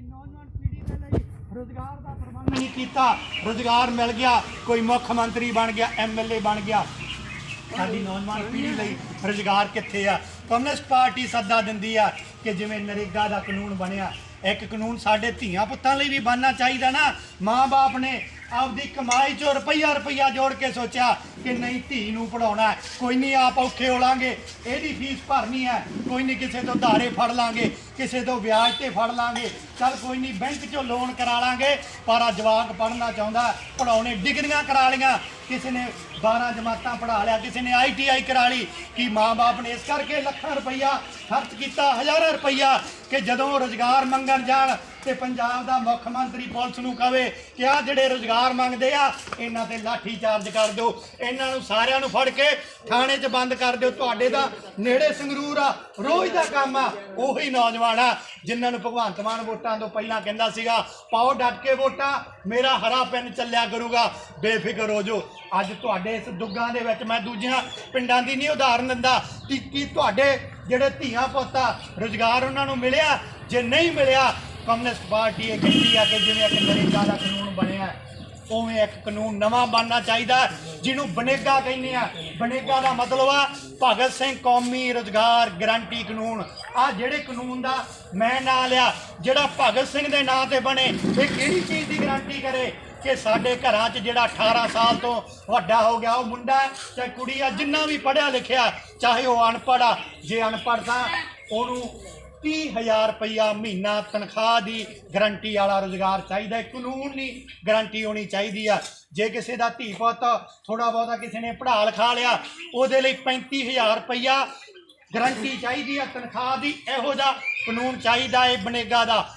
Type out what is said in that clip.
ਸਾਡੀ ਨੌਜਵਾਨ ਪੀੜ੍ਹੀ ਦੇ ਲਈ ਰੋਜ਼ਗਾਰ ਦਾ ਪ੍ਰਬੰਧ ਨਹੀਂ ਕੀਤਾ। ਰੋਜ਼ਗਾਰ ਮਿਲ ਗਿਆ, ਕੋਈ ਮੁੱਖ ਮੰਤਰੀ ਬਣ ਗਿਆ ਐਮਐਲਏ ਬਣ ਗਿਆ। ਸਾਡੀ ਨੌਜਵਾਨ ਪੀੜ੍ਹੀ ਲਈ ਰੁਜ਼ਗਾਰ ਕਿੱਥੇ ਆ? ਕਮਿਊਨਿਸਟ ਪਾਰਟੀ ਸੱਦਾ ਦਿੰਦੀ ਆ ਕਿ ਜਿਵੇਂ ਨਰੇਗਾ ਦਾ ਕਾਨੂੰਨ ਬਣਿਆ, ਇੱਕ ਕਾਨੂੰਨ ਸਾਡੇ ਧੀਆਂ ਪੁੱਤਾਂ ਲਈ ਵੀ ਬਣਨਾ ਚਾਹੀਦਾ ਨਾ। ਮਾਂ-ਬਾਪ ਨੇ ਆਪਦੀ ਕਮਾਈ ਚੋਂ ਰੁਪਈਆ ਰੁਪਈਆ ਜੋੜ ਕੇ ਸੋਚਿਆ ਕਿ ਨਹੀਂ ਧੀ ਨੂੰ ਪੜਾਉਣਾ ਕੋਈ ਨਹੀਂ ਆਪ ਔਖੇ ਹੋ ਲਾਂਗੇ, ਇਹਦੀ ਫੀਸ ਭਰਨੀ ਹੈ। ਕੋਈ ਨਹੀਂ ਕਿਸੇ ਤੋਂ ਧਾਰੇ ਫੜ ਲਾਂਗੇ, ਕਿਸੇ ਤੋਂ ਵਿਆਜ ਤੇ ਫੜ ਲਾਂਗੇ। ਚੱਲ ਕੋਈ ਨਹੀਂ ਬੈਂਕ ਚੋਂ ਲੋਨ ਕਰਾ ਲਾਂਗੇ, ਪਰ ਆ ਜਵਾਕ ਪੜਨਾ ਚਾਹੁੰਦਾ ਪੜਾਉਣੇ ਡਿਗਰੀਆਂ ਕਰਾ ਲੀਆਂ ਕਿਸੇ ਨੇ 12 ਜਮਾਤਾਂ ਪੜ੍ਹਾ ਲਿਆ, ਕਿਸੇ ਨੇ ਆਈਟੀਆਈ ਕਰਾ ਲਈ ਕਿ ਮਾਂ-ਬਾਪ ਨੇ ਇਸ ਕਰਕੇ ਲੱਖਾਂ ਰੁਪਈਆ ਖਰਚ ਕੀਤਾ, ਹਜ਼ਾਰਾਂ ਰੁਪਈਆ ਕਿ ਜਦੋਂ ਰੋਜ਼ਗਾਰ ਮੰਗਣ ਜਾਣ ਤੇ ਪੰਜਾਬ ਦਾ ਮੁੱਖ ਮੰਤਰੀ ਪੁਲਿਸ ਨੂੰ ਕਵੇ ਕਿ ਆ ਜਿਹੜੇ ਰੋਜ਼ਗਾਰ ਮੰਗਦੇ ਆ, ਇਹਨਾਂ ਤੇ ਲਾਠੀ ਚਾਰਜ ਕਰ ਦਿਓ। ਇਹਨਾਂ ਨੂੰ ਸਾਰਿਆਂ ਨੂੰ ਫੜ ਕੇ ਥਾਣੇ 'ਚ ਬੰਦ ਕਰ ਦਿਓ। ਤੁਹਾਡੇ ਦਾ ਨੇੜੇ ਸੰਗਰੂਰ ਆ, ਰੋਜ਼ ਦਾ ਕੰਮ ਆ, ਉਹੀ ਨੌਜਵਾਨ ਆ, ਜਿਨ੍ਹਾਂ ਨੂੰ ਭਗਵੰਤ ਮਾਨ ਵੋਟਾਂ ਤੋਂ ਪਹਿਲਾਂ ਕਹਿੰਦਾ ਸੀਗਾ, ਪਾਓ ਡਟ ਕੇ ਵੋਟਾਂ, ਮੇਰਾ ਹਰਾ ਪੈਨ ਚੱਲਿਆ ਕਰੂਗਾ, ਬੇਫਿਕਰ ਹੋ ਜਾਓ। ਅੱਜ ਤੁਹਾਡੇ ਇਸ ਦੁੱਗਾਂ ਦੇ ਵਿੱਚ ਮੈਂ ਦੂਜਿਆਂ ਪਿੰਡਾਂ ਦੀ ਨਹੀਂ ਉਦਾਹਰਨ ਦਿੰਦਾ, ਕਿ ਕੀ ਤੁਹਾਡੇ ਜਿਹੜੇ ਧੀਆਂ ਪੁੱਤਾ ਰੁਜ਼ਗਾਰ ਉਹਨਾਂ ਨੂੰ ਮਿਲਿਆ? ਜੇ ਨਹੀਂ ਮਿਲਿਆ ਕਮਿਊਨਿਸਟ ਪਾਰਟੀ ਇਹ ਕਹਿੰਦੀ ਆ ਕਿ ਜਿਵੇਂ ਇੱਕ ਨਰੇਗਾ ਦਾ ਕਾਨੂੰਨ ਬਣਿਆ ਉਵੇਂ ਇੱਕ ਕਾਨੂੰਨ ਨਵਾਂ ਬਣਨਾ ਚਾਹੀਦਾ ਜਿਹਨੂੰ ਬਨੇਗਾ ਕਹਿੰਦੇ ਆ। ਬਨੇਗਾ ਦਾ ਮਤਲਬ ਆ ਭਗਤ ਸਿੰਘ ਕੌਮੀ ਰੁਜ਼ਗਾਰ ਗਾਰੰਟੀ ਕਾਨੂੰਨ। ਆ ਜਿਹੜੇ ਕਾਨੂੰਨ ਦਾ ਮੈਂ ਨਾਂ ਲਿਆ, ਜਿਹੜਾ ਭਗਤ ਸਿੰਘ ਦੇ ਨਾਂ ਤੇ ਬਣੇ, ਇਹ ਕਿਹੜੀ ਚੀਜ਼ ਦੀ ਗਾਰੰਟੀ ਕਰੇ ਕਿ ਸਾਡੇ ਘਰਾਂ 'ਚ ਜਿਹੜਾ 18 ਸਾਲ ਤੋਂ ਵੱਡਾ ਹੋ ਗਿਆ, ਉਹ ਮੁੰਡਾ ਚਾਹੇ ਕੁੜੀ ਆ, ਜਿੰਨਾ ਵੀ ਪੜਿਆ ਲਿਖਿਆ, ਚਾਹੇ ਉਹ ਅਨਪੜ੍ਹ ਆ। ਜੇ ਅਨਪੜ੍ਹ ਤਾਂ ਉਹਨੂੰ 30000 ਰੁਪਇਆ ਮਹੀਨਾ ਤਨਖਾਹ ਦੀ ਗਰੰਟੀ ਵਾਲਾ ਰੋਜ਼ਗਾਰ ਚਾਹੀਦਾ ਹੈ। ਕਾਨੂੰਨ ਨਹੀਂ ਗਰੰਟੀ ਹੋਣੀ ਚਾਹੀਦੀ ਆ। ਜੇ ਕਿਸੇ ਦਾ ਧੀ ਪੁੱਤ ਥੋੜਾ ਬਹੁਤਾ ਕਿਸੇ ਨੇ ਪੜ੍ਹਾ ਲਿਖਾ ਲਿਆ, ਉਹਦੇ ਲਈ 35000 ਰੁਪਇਆ ਗਰੰਟੀ ਚਾਹੀਦੀ ਆ। ਤਨਖਾਹ ਦੀ ਇਹੋ ਜਿਹਾ ਕਾਨੂੰਨ ਚਾਹੀਦਾ ਹੈ ਬਨੇਗਾ ਦਾ।